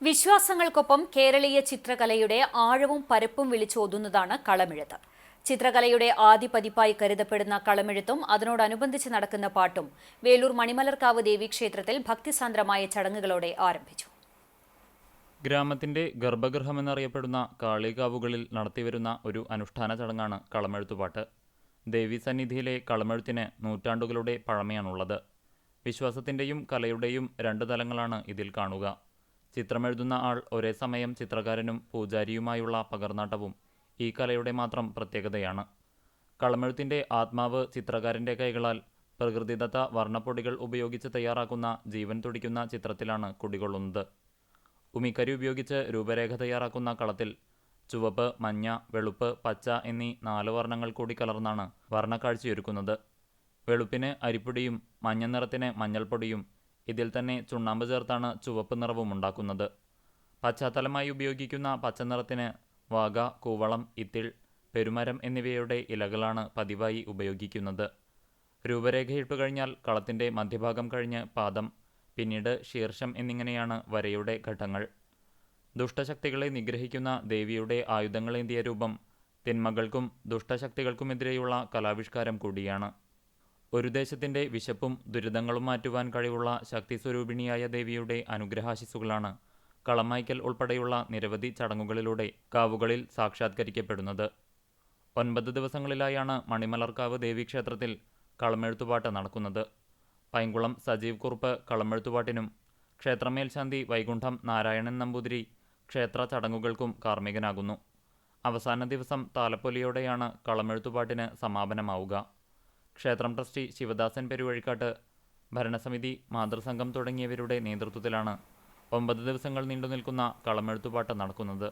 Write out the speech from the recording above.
വിശ്വാസങ്ങൾക്കൊപ്പം കേരളീയ ചിത്രകലയുടെ ആഴവും പരപ്പും വിളിച്ചോതുന്നതാണ് കളമെഴുത്ത്. ചിത്രകലയുടെ ആദ്യ പതിപ്പായി കരുതപ്പെടുന്ന കളമെഴുത്തും അതിനോടനുബന്ധിച്ച് നടക്കുന്ന പാട്ടും വേലൂർ മണിമലർക്കാവ് ദേവീക്ഷേത്രത്തിൽ ഭക്തിസാന്ദ്രമായ ചടങ്ങുകളോടെ ആരംഭിച്ചു. ഗ്രാമത്തിന്റെ ഗർഭഗൃഹമെന്നറിയപ്പെടുന്ന കാളികാവുകളിൽ നടത്തിവരുന്ന ഒരു അനുഷ്ഠാന ചടങ്ങാണ് കളമെഴുത്തുപാട്ട്. ദേവി സന്നിധിയിലെ കളമെഴുത്തിന് നൂറ്റാണ്ടുകളുടെ പഴമയാണുള്ളത്. വിശ്വാസത്തിന്റെയും കലയുടെയും രണ്ട് തലങ്ങളാണ് ഇതിൽ കാണുക. ചിത്രമെഴുതുന്ന ആൾ ഒരേ സമയം ചിത്രകാരനും പൂജാരിയുമായുള്ള പകർന്നാട്ടവും ഈ കലയുടെ മാത്രം പ്രത്യേകതയാണ്. കളമെഴുത്തിന്റെ ആത്മാവ് ചിത്രകാരന്റെ കൈകളാൽ പ്രകൃതിദത്ത വർണപ്പൊടികൾ ഉപയോഗിച്ച് തയ്യാറാക്കുന്ന ജീവൻ തുടിക്കുന്ന ചിത്രത്തിലാണ് കുടികൊള്ളുന്നത്. ഉമിക്കരി ഉപയോഗിച്ച് രൂപരേഖ തയ്യാറാക്കുന്ന കളത്തിൽ ചുവപ്പ് മഞ്ഞ വെളുപ്പ് പച്ച എന്നീ നാല് വർണങ്ങൾ കൂടി കലർന്നാണ് വർണക്കാഴ്ചയൊരുക്കുന്നത്. വെളുപ്പിന് അരിപ്പൊടിയും മഞ്ഞ നിറത്തിന് മഞ്ഞൾപ്പൊടിയും ഇതിൽ തന്നെ ചുണ്ണാമ്പ് ചേർത്താണ് ചുവപ്പ് നിറവും ഉണ്ടാക്കുന്നത്. പശ്ചാത്തലമായി ഉപയോഗിക്കുന്ന പച്ചനിറത്തിന് വാഗ കൂവളം ഇത്തിൾ പെരുമരം എന്നിവയുടെ ഇലകളാണ് പതിവായി ഉപയോഗിക്കുന്നത്. രൂപരേഖയിട്ട് കഴിഞ്ഞാൽ കളത്തിന്റെ മധ്യഭാഗം കഴിഞ്ഞ് പാദം പിന്നീട് ശീർഷം എന്നിങ്ങനെയാണ് വരയുടെ ഘട്ടങ്ങൾ. ദുഷ്ടശക്തികളെ നിഗ്രഹിക്കുന്ന ദേവിയുടെ ആയുധങ്ങളേന്തിയ രൂപം തിന്മകൾക്കും ദുഷ്ടശക്തികൾക്കുമെതിരെയുള്ള കലാവിഷ്കാരം കൂടിയാണ്. ഒരു ദേശത്തിന്റെ വിശപ്പും ദുരിതങ്ങളും മാറ്റുവാൻ കഴിവുള്ള ശക്തിസ്വരൂപിണിയായ ദേവിയുടെ അനുഗ്രഹാശിസുകളാണ് കളമായ്ക്കൽ ഉൾപ്പെടെയുള്ള നിരവധി ചടങ്ങുകളിലൂടെ കാവുകളിൽ സാക്ഷാത്കരിക്കപ്പെടുന്നത്. ഒൻപത് ദിവസങ്ങളിലായാണ് മണിമലർക്കാവ് ദേവീക്ഷേത്രത്തിൽ കളമെഴുത്തുപാട്ട് നടക്കുന്നത്. പൈങ്കുളം സജീവ് കുറുപ്പ് കളമെഴുത്തുപാട്ടിനും ക്ഷേത്രമേൽശാന്തി വൈകുണ്ഠം നാരായണൻ നമ്പൂതിരി ക്ഷേത്ര ചടങ്ങുകൾക്കും കാർമ്മികനാകുന്നു. അവസാന ദിവസം താലപ്പൊലിയോടെയാണ് കളമെഴുത്തുപാട്ടിന് സമാപനമാവുക. ക്ഷേത്രം ട്രസ്റ്റി ശിവദാസൻ പെരുവഴിക്കാട്ട് ഭരണസമിതി മാതൃസംഘം തുടങ്ങിയവരുടെ നേതൃത്വത്തിലാണ് ഒമ്പത് ദിവസങ്ങൾ നീണ്ടു നിൽക്കുന്ന കളമെഴുത്തുപാട്ട് നടക്കുന്നത്.